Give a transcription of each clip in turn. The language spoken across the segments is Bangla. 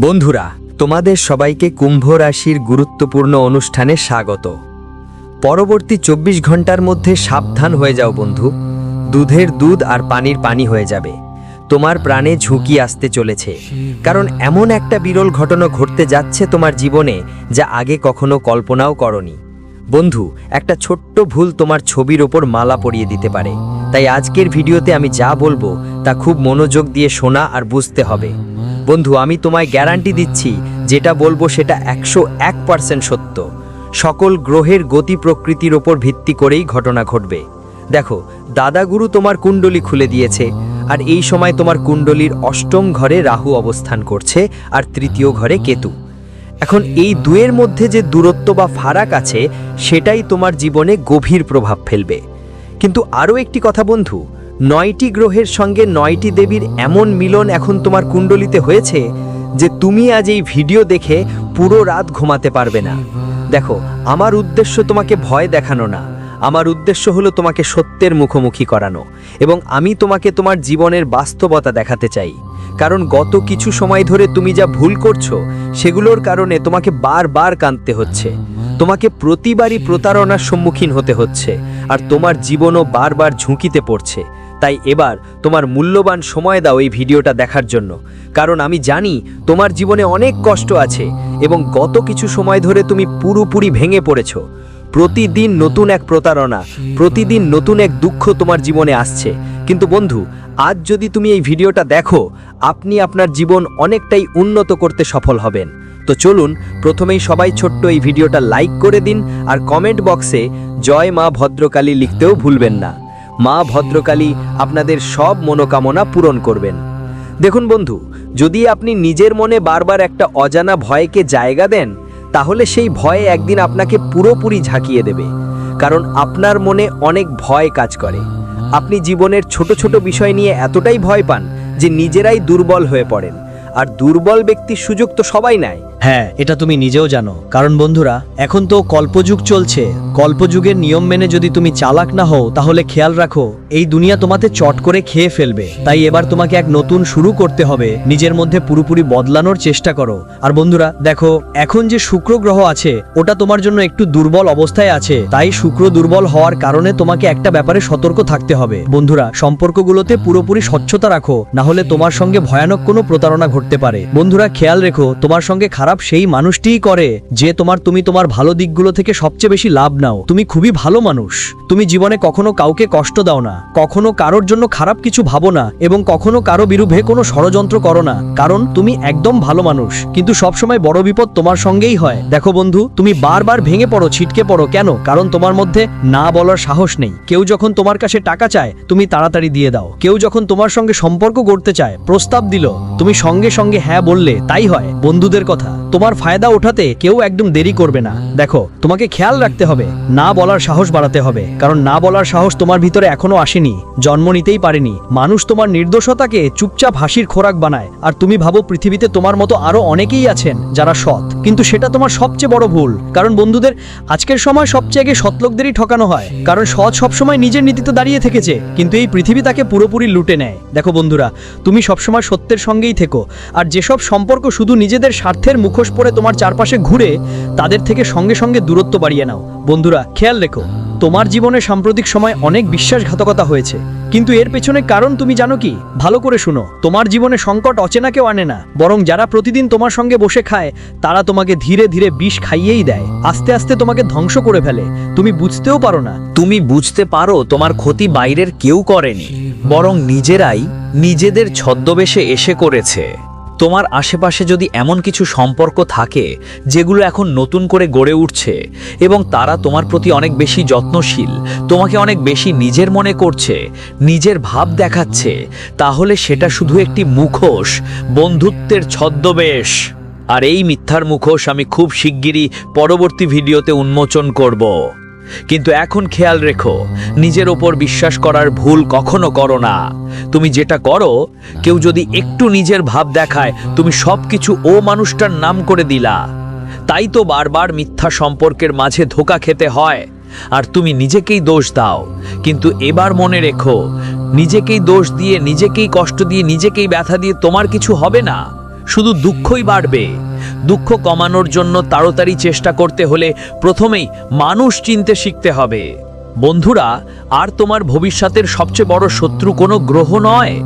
বন্ধুরা, তোমাদের সবাইকে কুম্ভ রাশির গুরুত্বপূর্ণ অনুষ্ঠানে স্বাগত। পরবর্তী চব্বিশ ঘণ্টার মধ্যে সাবধান হয়ে যাও বন্ধু। দুধের দুধ আর পানির পানি হয়ে যাবে। তোমার প্রাণে ঝুঁকি আসতে চলেছে। কারণ এমন একটা বিরল ঘটনা ঘটতে যাচ্ছে তোমার জীবনে যা আগে কখনো কল্পনাও করনি। বন্ধু, একটা ছোট্ট ভুল তোমার ছবির ওপর মালা পরিয়ে দিতে পারে। তাই আজকের ভিডিওতে আমি যা বলব তা খুব মনোযোগ দিয়ে শোনা আর বুঝতে হবে। বন্ধু, আমি তোমায় গ্যারান্টি দিচ্ছি, যেটা বলব সেটা একশো এক পার্সেন্ট সত্য। সকল গ্রহের গতি প্রকৃতির ওপর ভিত্তি করেই ঘটনা ঘটবে। দেখো, দাদাগুরু তোমার কুণ্ডলী খুলে দিয়েছে, আর এই সময় তোমার কুণ্ডলীর অষ্টম ঘরে রাহু অবস্থান করছে, আর তৃতীয় ঘরে কেতু। এখন এই দুয়ের মধ্যে যে দূরত্ব বা ফারাক আছে, সেটাই তোমার জীবনে গভীর প্রভাব ফেলবে। কিন্তু আরও একটি কথা বন্ধু নয়টি গ্রহের সঙ্গে নয়টি দেবীর এমন মিলন এখন তোমার কুণ্ডলিতে হয়েছে যে তুমি আজ এই ভিডিও দেখে পুরো রাত ঘুমাতে পারবে না। দেখো, আমার উদ্দেশ্য তোমাকে ভয় দেখানো না। আমার উদ্দেশ্য হলো তোমাকে সত্যের মুখোমুখি করানো এবং আমি তোমাকে তোমার জীবনের বাস্তবতা দেখাতে চাই। কারণ গত কিছু সময় ধরে তুমি যা ভুল করছ, সেগুলোর কারণে তোমাকে বারবার কাঁদতে হচ্ছে। তোমাকে প্রতিবারই প্রতারণার সম্মুখীন হতে হচ্ছে আর তোমার জীবনও বারবার ঝুঁকিতে পড়ছে। তাই এবার তোমার মূল্যবান সময় দাও এই ভিডিওটা দেখার জন্য। কারণ আমি জানি তোমার জীবনে অনেক কষ্ট আছে এবং গত কিছু সময় ধরে তুমি পুরোপুরি ভেঙে পড়েছো। প্রতিদিন নতুন এক প্রতারণা, প্রতিদিন নতুন এক দুঃখ তোমার জীবনে আসছে। কিন্তু বন্ধু, আজ যদি তুমি এই ভিডিওটা দেখো, আপনি আপনার জীবন অনেকটাই উন্নত করতে সফল হবেন। তো চলুন, প্রথমেই সবাই ছোট্ট এই ভিডিওটা লাইক করে দিন আর কমেন্ট বক্সে জয় মা ভদ্রকালী লিখতেও ভুলবেন না। মা ভদ্রকালী আপনাদের সব মনোকামনা পূরণ করবেন। দেখুন বন্ধু, যদি আপনি নিজের মনে বারবার একটা অজানা ভয়কে জায়গা দেন, তাহলে সেই ভয় একদিন আপনাকে পুরোপুরি ঝাঁকিয়ে দেবে। কারণ আপনার মনে অনেক ভয় কাজ করে। আপনি জীবনের ছোট ছোট বিষয় নিয়ে এতটাই ভয় পান যে নিজেরাই দুর্বল হয়ে পড়েন। আর দুর্বল ব্যক্তির সুযোগ তো সবাই নেয়। হ্যাঁ এটা তুমি নিজেও জানো। কারণ বন্ধুরা, এখন তো কল্পযুগ চলছে। কল্পযুগের নিয়ম মেনে যদি তুমি চালাক না হও, তাহলে খেয়াল রাখো, এই দুনিয়া তোমাতে চট করে খেয়ে ফেলবে। তাই এবার তোমাকে এক নতুন শুরু করতে হবে। নিজের মধ্যে পুরোপুরি বদলানোর চেষ্টা করো। আর বন্ধুরা, দেখো, এখন যে শুক্র গ্রহ আছে, ওটা তোমার জন্য একটু দুর্বল অবস্থায় আছে। তাই শুক্র দুর্বল হওয়ার কারণে তোমাকে একটা ব্যাপারে সতর্ক থাকতে হবে। বন্ধুরা, সম্পর্কগুলোতে পুরোপুরি স্বচ্ছতা রাখো, না হলে তোমার সঙ্গে ভয়ানক কোনো প্রতারণা ঘটতে পারে। বন্ধুরা, খেয়াল রেখো, তোমার সঙ্গে খারাপ সেই মানুষটিই করে যে তোমার তুমি তোমার ভালো দিকগুলো থেকে সবচেয়ে বেশি লাভ নাও। তুমি খুবই ভালো মানুষ। তুমি জীবনে কখনো কাউকে কষ্ট দাও না। কখনো কারোর জন্য খারাপ কিছু ভাবো না এবং কখনো কারও বিরুদ্ধে কোনো ষড়যন্ত্র করো না। কারণ তুমি একদম ভালো মানুষ। কিন্তু সবসময় বড় বিপদ তোমার সঙ্গেই হয়। দেখো বন্ধু, তুমি বারবার ভেঙে পড়ো, ছিটকে পড়ো। কেন? কারণ তোমার মধ্যে না বলার সাহস নেই। কেউ যখন তোমার কাছে টাকা চায়, তুমি তাড়াতাড়ি দিয়ে দাও। কেউ যখন তোমার সঙ্গে সম্পর্ক গড়তে চায়, প্রস্তাব দিল, তুমি সঙ্গে সঙ্গে হ্যাঁ বললে, তাই হয়। বন্ধুদের কথা। তোমার ফায়দা ওঠাতে কেউ একদম দেরি করবে না। দেখো, তোমাকে খেয়াল রাখতে হবে, না বলার সাহস বাড়াতে হবে, কারণ না বলার সাহস তোমার ভিতরে এখনও আসেনি, জন্ম নিতেই পারেনি। মানুষ তোমার নির্দোষতাকে চুপচাপ হাসির খোরাক বানায়, আর তুমি ভাবো পৃথিবীতে তোমার মতো আরও অনেকেই আছেন যারা সৎ। কিন্তু সেটা তোমার সবচেয়ে বড় ভুল। কারণ বন্ধুদের আজকের সময় সবচেয়ে আগে সৎ লোকদেরই ঠকানো হয়। কারণ সৎ সবসময় নিজের নীতিতে দাঁড়িয়ে থেকেছে। কিন্তু এই পৃথিবী তাকে পুরোপুরি লুটে নেয়। দেখো বন্ধুরা, তুমি সবসময় সত্যের সঙ্গেই থেকো। আর যেসব সম্পর্ক শুধু নিজেদের স্বার্থের মুখোশ পরে তোমার চারপাশে ঘুরে, তাদের থেকে সঙ্গে সঙ্গে দূরত্ব বাড়িয়ে নাও। বন্ধুরা, খেয়াল রেখো। তোমার জীবনে সাম্প্রতিক সময় অনেক বিশ্বাসঘাতকতা হয়েছে। কিন্তু এর পেছনে কারণ তুমি জানো কি? ভালো করে শুনো। তোমার জীবনে সংকট অচেনা কেউ আনে না। বরং যারা প্রতিদিন তোমার সঙ্গে বসে খায়, তারা তোমাকে ধীরে ধীরে বিষ খাইয়েই দেয়। আস্তে আস্তে তোমাকে ধ্বংস করে ফেলে। তুমি বুঝতেও পারো না। তুমি বুঝতে পারো তোমার ক্ষতি বাইরের কেউ করেনি। বরং নিজেরাই নিজেদের ছদ্মবেশে এসে করেছে। তোমার আশেপাশে যদি এমন কিছু সম্পর্ক থাকে, যেগুলো এখন নতুন করে গড়ে উঠছে, এবং তারা তোমার প্রতি অনেক বেশি যত্নশীল, তোমাকে অনেক বেশি নিজের মনে করছে, নিজের ভাব দেখাচ্ছে, তাহলে সেটা শুধু একটি মুখোশ, বন্ধুত্বের ছদ্মবেশ। আর এই মিথ্যার মুখোশ আমি খুব শিগগিরই পরবর্তী ভিডিওতে উন্মোচন করব। কিন্তু এখন খেয়াল রেখো, নিজের ওপর বিশ্বাস করার ভুল কখনো করো না। তুমি যেটা করো, কেউ যদি একটু নিজের ভাব দেখায়, তুমি সবকিছু ও মানুষটার নাম করে দিলা। তাই তো বারবার মিথ্যা সম্পর্কের মাঝে ধোকা খেতে হয়, আর তুমি নিজেকেই দোষ দাও। কিন্তু এবার মনে রেখো, নিজেকেই দোষ দিয়ে, নিজেকেই কষ্ট দিয়ে, নিজেকেই ব্যথা দিয়ে তোমার কিছু হবে না। শুধু দুঃখই বাড়বে। দুঃখ কমানোর জন্য তাড়াতাড়ি চেষ্টা করতে হলে প্রথমেই মানুষ চিনতে শিখতে হবে। বন্ধুরা, আর তোমার ভবিষ্যতের সবচেয়ে বড় শত্রু কোনো গ্রহ নয়।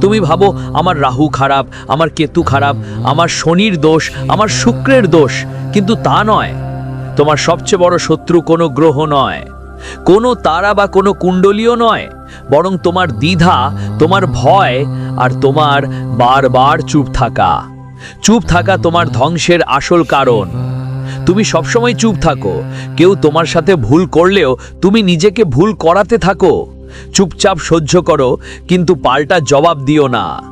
তুমি ভাবো, আমার রাহু খারাপ, আমার কেতু খারাপ, আমার শনির দোষ, আমার শুক্রের দোষ, কিন্তু তা নয়। তোমার সবচেয়ে বড় শত্রু কোনো গ্রহ নয়। কোনো তারা বা কোনো কুণ্ডলীয় নয়। বরং তোমার দ্বিধা, তোমার ভয়, আর তোমার বারবার চুপ থাকা। চুপ থাকা তোমার ধ্বংসের আসল কারণ। তুমি সবসময় চুপ থাকো। কেউ তোমার সাথে ভুল করলেও তুমি নিজেকে ভুল করাতে থাকো। চুপচাপ সহ্য করো, কিন্তু পাল্টা জবাব দিও না।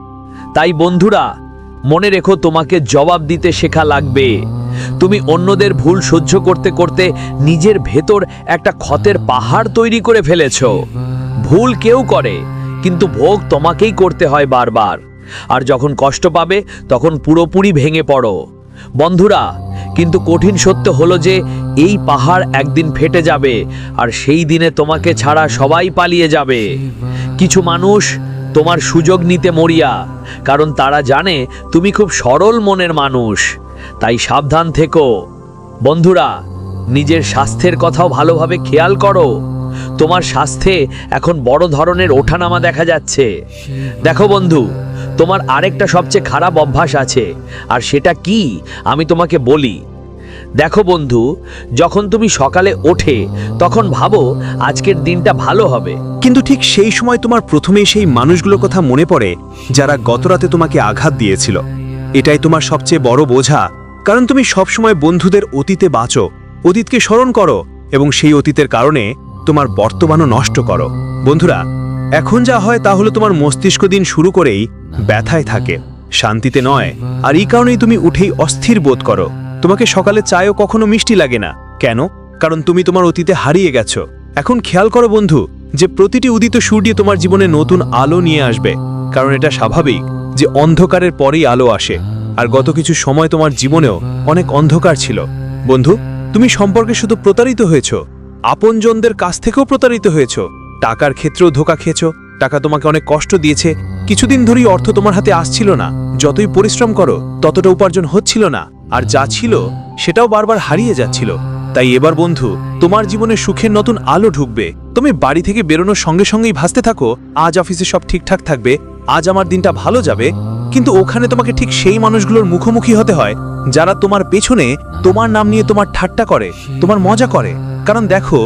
তাই বন্ধুরা, মনে রেখো তোমাকে জবাব দিতে শেখা লাগবে। তুমি অন্যদের ভুল সহ্য করতে করতে নিজের ভেতর একটা ক্ষতের পাহাড় তৈরি করে ফেলেছ। ভুল কেউ করে, কিন্তু ভোগ তোমাকেই করতে হয় বারবার। আর যখন কষ্ট পাবে, তখন পুরোপুরি ভেঙে পড়ো। বন্ধুরা, কিন্তু কঠিন সত্য হলো যে, এই পাহাড় একদিন ফেটে যাবে, আর সেই দিনে তোমাকে ছাড়া সবাই পালিয়ে যাবে। কিছু মানুষ তোমার সুযোগ নিতে মরিয়া, কারণ তারা জানে তুমি খুব সরল মনের মানুষ। তাই সাবধান থেকো। বন্ধুরা, নিজের স্বাস্থ্যের কথাও ভালোভাবে খেয়াল করো। তোমার স্বাস্থ্যে এখন বড় ধরনের ওঠানামা দেখা যাচ্ছে। দেখো বন্ধু, তোমার আরেকটা সবচেয়ে খারাপ অভ্যাস আছে, আর সেটা কি আমি তোমাকে বলি। দেখো বন্ধু, যখন তুমি সকালে ওঠে, তখন ভাবো আজকের দিনটা ভালো হবে। কিন্তু ঠিক সেই সময় তোমার প্রথমেই সেই মানুষগুলোর কথা মনে পড়ে, যারা গতরাতে তোমাকে আঘাত দিয়েছিল। এটাই তোমার সবচেয়ে বড় বোঝা। কারণ তুমি সবসময় বন্ধুদের অতীতে বাঁচো, অতীতকে স্মরণ করো, এবং সেই অতীতের কারণে তোমার বর্তমানও নষ্ট করো। বন্ধুরা, এখন যা হয় তা হলো তোমার মস্তিষ্ক দিন শুরু করেই ব্যথায় থাকে, শান্তিতে নয়, আর এই কারণেই তুমি উঠেই অস্থির বোধ করো। তোমাকে সকালে চায়ও কখনো মিষ্টি লাগে না। কেন? কারণ তুমি তোমার অতীতে হারিয়ে গেছো। এখন খেয়াল করো বন্ধু, যে প্রতিটি উদিত সূর্য তোমার জীবনে নতুন আলো নিয়ে আসবে। কারণ এটা স্বাভাবিক যে অন্ধকারের পরেই আলো আসে, আর গত কিছু সময় তোমার জীবনেও অনেক অন্ধকার ছিল। বন্ধু, তুমি সম্পর্কে শুধু প্রতারিত হয়েছ। আপনজনদের কাছ থেকেও প্রতারিত হয়েছ। টাকার ক্ষেত্রেও ধোকা খেয়েছ। টাকা তোমাকে অনেক কষ্ট দিয়েছে। কিছুদিন ধরেই অর্থ তোমার হাতে আসছিল না। যতই পরিশ্রম করো, ততটা উপার্জন হচ্ছিল না। আর যা ছিল, সেটাও বারবার হারিয়ে যাচ্ছিল। তাই এবার বন্ধু, তোমার জীবনে সুখের নতুন আলো ঢুকবে। তুমি বাড়ি থেকে বেরোনোর সঙ্গে সঙ্গেই ভাসতে থাকো। আজ অফিসে সব ঠিকঠাক থাকবে। আজ আমার দিনটা ভালো যাবে। কিন্তু ওখানে তোমাকে ঠিক সেই মানুষগুলোর মুখোমুখি হতে হয়, যারা তোমার পেছনে তোমার নাম নিয়ে তোমার ঠাট্টা করে, তোমার মজা করে। কারণ দেখো,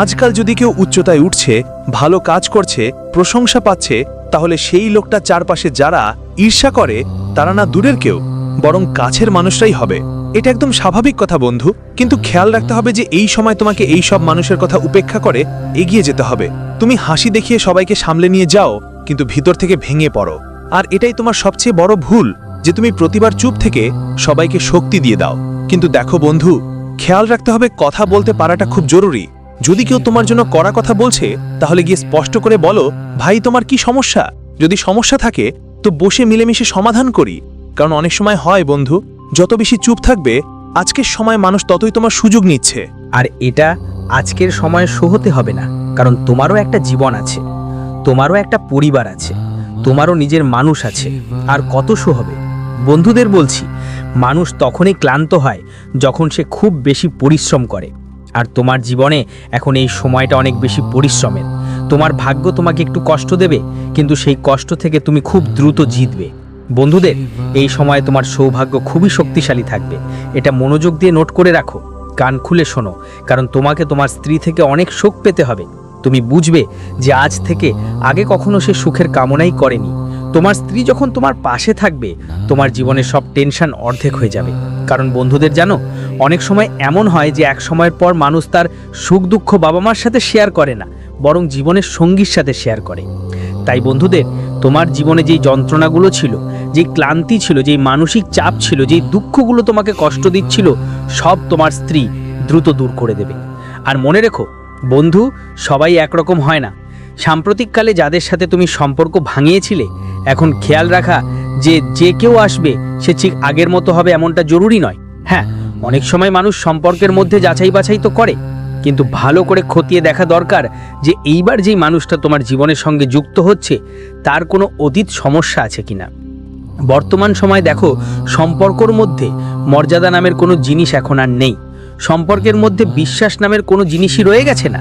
আজকাল যদি কেউ উচ্চতায় উঠছে, ভালো কাজ করছে, প্রশংসা পাচ্ছে, তাহলে সেই লোকটা চারপাশে যারা ঈর্ষা করে, তারা না দূরের কেউ, বরং কাছের মানুষরাই হবে। এটা একদম স্বাভাবিক কথা বন্ধু, কিন্তু খেয়াল রাখতে হবে যে এই সময় তোমাকে এই সব মানুষের কথা উপেক্ষা করে এগিয়ে যেতে হবে। তুমি হাসি দেখিয়ে সবাইকে সামলে নিয়ে যাও, কিন্তু ভিতর থেকে ভেঙে পড়ো। আর এটাই তোমার সবচেয়ে বড় ভুল, যে তুমি প্রতিবার চুপ থেকে সবাইকে শক্তি দিয়ে দাও। কিন্তু দেখো বন্ধু খেয়াল রাখতে হবে কথা বলতে পারাটা খুব জরুরি। যদি কেউ তোমার জন্য কড়া কথা বলছে, তাহলে গিয়ে স্পষ্ট করে বলো, ভাই, তোমার কি সমস্যা? যদি সমস্যা থাকে, তো বসে মিলেমিশে সমাধান করি। কারণ অনেক সময় হয় বন্ধু, যত বেশি চুপ থাকবে, আজকের সময় মানুষ ততই তোমার সুযোগ নিচ্ছে। আর এটা আজকের সময় শো হতে হবে না, কারণ তোমারও একটা জীবন আছে, তোমারও একটা পরিবার আছে, তোমারও নিজের মানুষ আছে, আর কত শো হবে? বন্ধুদের বলছি মানুষ তখনই ক্লান্ত হয় যখন সে খুব বেশি পরিশ্রম করে। আর তোমার জীবনে এখন এই সময়টা অনেক বেশি পরিশ্রমের। তোমার ভাগ্য তোমাকে একটু কষ্ট দেবে, কিন্তু সেই কষ্ট থেকে তুমি খুব দ্রুত জিতবে। বন্ধুদের, এই সময় তোমার সৌভাগ্য খুবই শক্তিশালী থাকবে। এটা মনোযোগ দিয়ে নোট করে রাখো, কান খুলে শোনো, কারণ তোমাকে তোমার স্ত্রী থেকে অনেক সুখ পেতে হবে। তুমি বুঝবে যে আজ থেকে আগে কখনো সে সুখের কামনাই করেনি। তোমার স্ত্রী যখন তোমার পাশে থাকবে, তোমার জীবনের সব টেনশন অর্ধেক হয়ে যাবে। কারণ বন্ধুদের জানো, অনেক সময় এমন হয় যে এক সময়ের পর মানুষ তার সুখ দুঃখ বাবা মার সাথে শেয়ার করে না, বরং জীবনের সঙ্গীর সাথে শেয়ার করে। তাই বন্ধুদের, তোমার জীবনে যেই যন্ত্রণাগুলো ছিল, যেই ক্লান্তি ছিল, যেই মানসিক চাপ ছিল, যেই দুঃখগুলো তোমাকে কষ্ট দিচ্ছিল, সব তোমার স্ত্রী দ্রুত দূর করে দেবে। আর মনে রেখো, বন্ধু সবাই একরকম হয় না। সাম্প্রতিককালে যাদের সাথে তুমি সম্পর্ক ভাঙিয়েছিলে, এখন খেয়াল রাখা যে যে কেউ আসবে, সে ঠিক আগের মতো হবে এমনটা জরুরি নয়। হ্যাঁ অনেক সময় মানুষ সম্পর্কের মধ্যে যাচাই বাছাই তো করে, কিন্তু ভালো করে খতিয়ে দেখা দরকার যে, এইবার যেই মানুষটা তোমার জীবনের সঙ্গে যুক্ত হচ্ছে, তার কোনো অতীত সমস্যা আছে কিনা। বর্তমান সময় দেখো, সম্পর্কর মধ্যে মর্যাদা নামের কোনো জিনিস এখন আর নেই। সম্পর্কের মধ্যে বিশ্বাস নামের কোনো জিনিসই রয়ে গেছে না।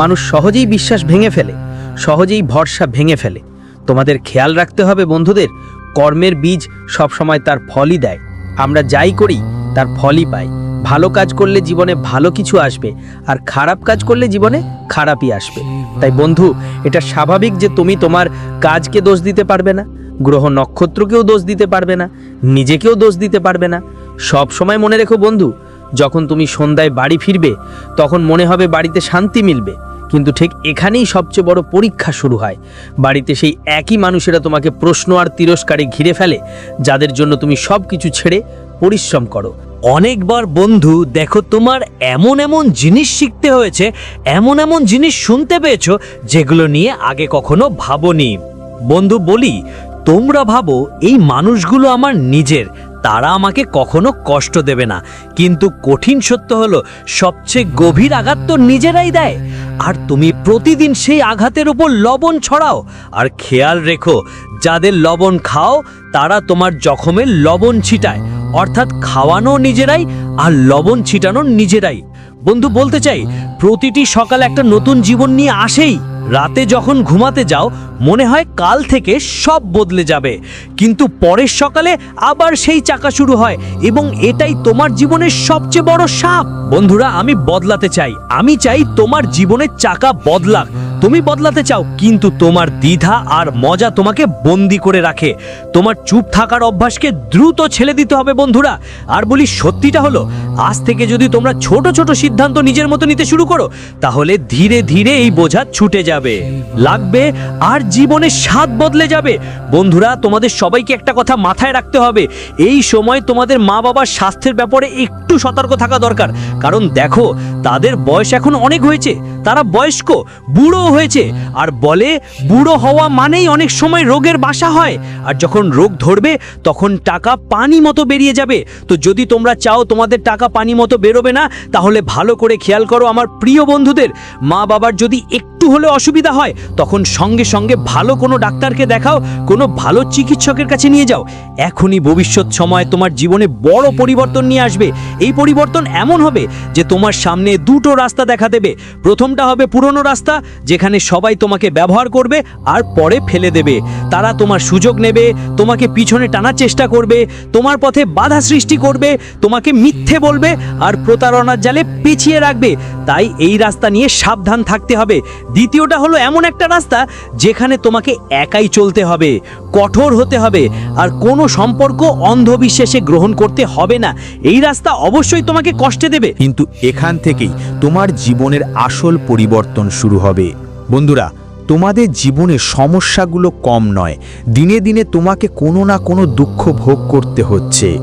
মানুষ সহজেই বিশ্বাস ভেঙে ফেলে। সহজেই ভরসা ভেঙে ফেলে। তোমাদের খেয়াল রাখতে হবে বন্ধুদের, কর্মের বীজ সবসময় তার ফলই দেয়। আমরা যাই করি, তার ফলই পাই। ভালো কাজ করলে জীবনে ভালো কিছু আসবে, আর খারাপ কাজ করলে জীবনে খারাপই আসবে। তাই বন্ধু, এটা স্বাভাবিক যে তুমি তোমার কাজকে দোষ দিতে পারবে না, গ্রহ নক্ষত্রকেও দোষ দিতে পারবে না, নিজেকেও দোষ দিতে পারবে না। সব সময় মনে রেখো বন্ধু, যখন তুমি সন্ধ্যায় বাড়ি ফিরবে, তখন মনে হবে বাড়িতে শান্তি মিলবে। কিন্তু ঠিক এখানেই সবচেয়ে বড় পরীক্ষা শুরু হয়। বাড়িতে সেই একই মানুষেরা তোমাকে প্রশ্ন আর তিরস্কারে ঘিরে ফেলে, যাদের জন্য তুমি সব কিছু ছেড়ে পরিশ্রম করো। অনেকবার বন্ধু, দেখো তোমার এমন এমন জিনিস শিখতে হয়েছে, এমন এমন জিনিস শুনতে পেয়েছ, যেগুলো নিয়ে আগে কখনো ভাবনি। বন্ধু, বলি, তোমরা ভাবো, এই মানুষগুলো আমার নিজের, তারা আমাকে কখনো কষ্ট দেবে না। কিন্তু কঠিন সত্য হলো, সবচেয়ে গভীর আঘাত তো নিজেরাই দেয়। আর তুমি প্রতিদিন সেই আঘাতের উপর লবণ ছড়াও। আর খেয়াল রেখো, যাদের লবণ খাও, তারা তোমার জখমের লবণ ছিটায়। অর্থাৎ খাওয়ানো নিজেরাই আর লবণ ছিটানো নিজেরাই। বন্ধু, বলতে চাই, প্রতিটি সকাল একটা নতুন জীবন নিয়ে আসেই। রাতে যখন ঘুমাতে যাও, মনে হয় কাল থেকে সব বদলে যাবে। কিন্তু পরের সকালে আবার সেই চাকা শুরু হয় এবং এটাই তোমার জীবনের সবচেয়ে বড় সাপ। বন্ধুরা, আমি বদলাতে চাই। আমি চাই তোমার জীবনের চাকা বদলাক। তুমি বদলাতে চাও, কিন্তু তোমার দ্বিধা আর মজা তোমাকে বন্দি করে রাখে। তোমার চুপ থাকার অভ্যাসকে দ্রুত ছেড়ে দিতে হবে বন্ধুরা। আর বলি, সত্যিটা হলো, আজ থেকে যদি তোমরা ছোট ছোট সিদ্ধান্ত নিজের মতো নিতে শুরু করো, তাহলে ধীরে ধীরে এই বোঝা ছুটে যাবে। লাগবে, আর জীবনের স্বাদ বদলে যাবে। বন্ধুরা, তোমাদের সবাইকে একটা কথা মাথায় রাখতে হবে। এই সময় তোমাদের মা বাবার স্বাস্থ্যের ব্যাপারে একটু সতর্ক থাকা দরকার। কারণ দেখো, তাদের বয়স এখন অনেক হয়েছে। তারা বয়স্ক, বুড়ো হয়েছে। আর বলে, বুড়ো হওয়া মানেই অনেক সময় রোগের বাসা হয়। আর যখন রোগ ধরবে, তখন টাকা পানি মতো বেরিয়ে যাবে। তো যদি তোমরা চাও তোমাদের টাকা পানি মতো বেরোবে না, তাহলে ভালো করে খেয়াল করো আমার প্রিয় বন্ধুদের। মা বাবার যদি একটু হলে অসুবিধা হয়, তখন সঙ্গে সঙ্গে ভালো কোনো ডাক্তারকে দেখাও, কোনো ভালো চিকিৎসকের কাছে নিয়ে যাও। এখনই ভবিষ্যৎ সময় তোমার জীবনে বড় পরিবর্তন নিয়ে আসবে। এই পরিবর্তন এমন হবে যে তোমার সামনে দুটো রাস্তা দেখা দেবে। প্রথমটা হবে পুরনো রাস্তা যেখানে সবাই তোমাকে ব্যবহার করবে আর পরে ফেলে দেবে। তারা তোমার সুযোগ নেবে, তোমাকে পিছনে টানার চেষ্টা করবে, তোমার পথে বাধা সৃষ্টি করবে, তোমাকে মিথ্যে বলবে আর প্রতারণার জালে পিছিয়ে রাখবে। তাই এই রাস্তা নিয়ে সাবধান থাকতে হবে। দ্বিতীয়টা হলো এমন একটা রাস্তা যেখানে তোমাকে একাই চলতে হবে, কঠোর হতে হবে আর কোনো সম্পর্ক অন্ধবিশ্বাসে গ্রহণ করতে হবে না। এই রাস্তা অবশ্যই তোমাকে কষ্টে দেবে। কিন্তু এখান থেকেই তোমার জীবনের আসল পরিবর্তন শুরু হবে। বন্ধুরা, তোমাদের জীবনে সমস্যাগুলো কম নয়। দিনে দিনে তোমাকে কোনো না কোনো দুঃখ ভোগ করতে হচ্ছে।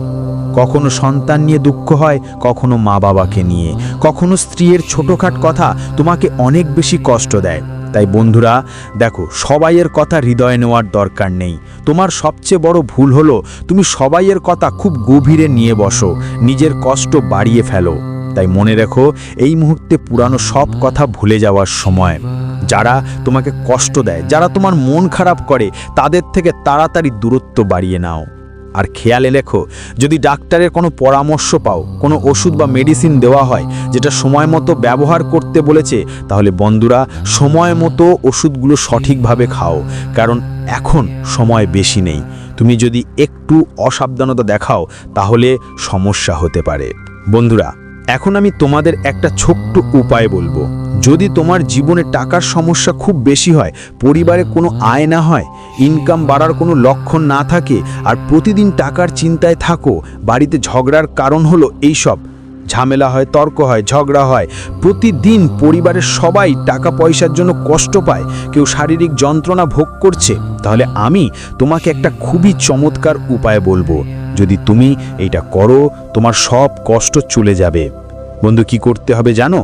কখনো সন্তান নিয়ে দুঃখ হয়, কখনো মা বাবাকে নিয়ে। কখনো স্ত্রীর ছোটোখাট কথা তোমাকে অনেক বেশি কষ্ট দেয়। তাই বন্ধুরা, দেখো, সবাইয়ের কথা হৃদয়ে নেওয়ার দরকার নেই। তোমার সবচেয়ে বড় ভুল হলো, তুমি সবাইয়ের কথা খুব গভীরে নিয়ে বসো, নিজের কষ্ট বাড়িয়ে ফেলো। তাই মনে রেখো, এই মুহূর্তে পুরানো সব কথা ভুলে যাওয়ার সময়। যারা তোমাকে কষ্ট দেয়, যারা তোমার মন খারাপ করে, তাদের থেকে তাড়াতাড়ি দূরত্ব বাড়িয়ে নাও। আর খেয়ালে লেখো, যদি ডাক্তারের কোনো পরামর্শ পাও, কোনো ওষুধ বা মেডিসিন দেওয়া হয়, যেটা সময় মতো ব্যবহার করতে বলেছে, তাহলে বন্ধুরা, সময় মতো ওষুধগুলো সঠিকভাবে খাও, কারণ এখন সময় বেশি নেই। তুমি যদি একটু অসাবধানতা দেখাও, তাহলে সমস্যা হতে পারে। বন্ধুরা, এখন আমি তোমাদের একটা ছোট্ট উপায় বলব। যদি তোমার জীবনে টাকার সমস্যা খুব বেশি হয়, পরিবারে কোনো আয় না হয় ইনকাম বাড়ার কোনো লক্ষণ না থাকে, আর প্রতিদিন টাকার চিন্তায় থাকো, বাড়িতে ঝগড়ার কারণ হলো এইসব। ঝামেলা হয়, তর্ক হয়, ঝগড়া হয়। প্রতিদিন পরিবারের সবাই টাকা পয়সার জন্য কষ্ট পায়, কেউ শারীরিক যন্ত্রণা ভোগ করছে, তাহলে আমি তোমাকে একটা খুবই চমৎকার উপায় বলব। যদি তুমি এটা করো, তোমার সব কষ্ট চলে যাবে। বন্ধু, কি করতে হবে জানো?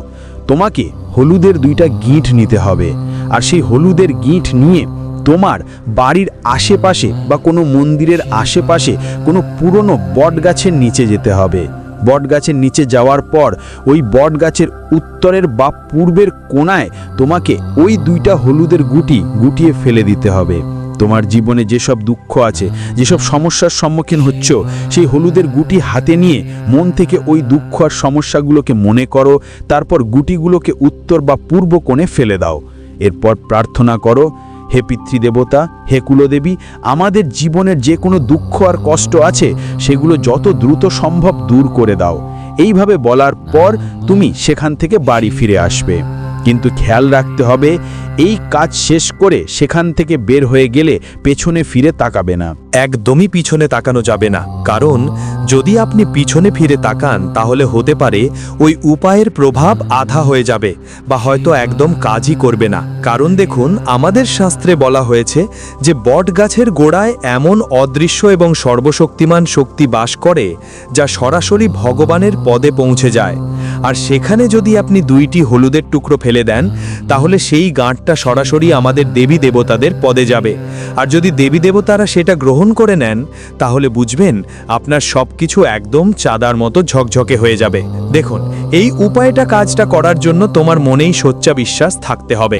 তোমাকে হলুদের দুইটা গিঁট নিতে হবে, আর সেই হলুদের গিঁট নিয়ে তোমার বাড়ির আশেপাশে বা কোনো মন্দিরের আশেপাশে কোনো পুরনো বট গাছের নিচে যেতে হবে। বট গাছের নিচে যাওয়ার পর ওই বট গাছের উত্তরের বা পূর্বের কোণায় তোমাকে ওই দুইটা হলুদের গুটি গুটিয়ে ফেলে দিতে হবে। তোমার জীবনে যেসব দুঃখ আছে, যেসব সমস্যার সম্মুখীন হচ্ছ, সেই হলুদের গুটি হাতে নিয়ে মন থেকে ওই দুঃখ আর সমস্যাগুলোকে মনে করো, তারপর গুটিগুলোকে উত্তর বা পূর্ব কোণে ফেলে দাও। এরপর প্রার্থনা করো, হে পিতৃদেবতা, হে কুলদেবী, আমাদের জীবনের যে কোনো দুঃখ আর কষ্ট আছে, সেগুলো যত দ্রুত সম্ভব দূর করে দাও। এইভাবে বলার পর তুমি সেখান থেকে বাড়ি ফিরে আসবে। কিন্তু খেয়াল রাখতে হবে এই কাজ শেষ করে সেখান থেকে বের হয়ে গেলে পেছনে ফিরে তাকাবে না। একদমই পিছনে তাকানো যাবে না। কারণ, যদি আপনি পিছনে ফিরে তাকান, তাহলে হতে পারে ওই উপায়ের প্রভাব আধা হয়ে যাবে বা হয়তো একদম কাজই করবে না। কারণ দেখুন, আমাদের শাস্ত্রে বলা হয়েছে যে বট গাছের গোড়ায় এমন অদৃশ্য এবং সর্বশক্তিমান শক্তি বাস করে যা সরাসরি ভগবানের পদে পৌঁছে যায়। আর সেখানে যদি আপনি দুইটি হলুদের টুকরো ফেলে দেন, তাহলে সেই গাঁটটা সরাসরি আমাদের দেবী দেবতাদের পদে যাবে। আর যদি দেবী দেবতারা সেটা গ্রহণ করে নেন, তাহলে বুঝবেন আপনার সব কিছু একদম চাঁদার মতো ঝকঝকে হয়ে যাবে। দেখুন, এই উপায়টা কাজটা করার জন্য তোমার মনেই সোচ্চা বিশ্বাস থাকতে হবে।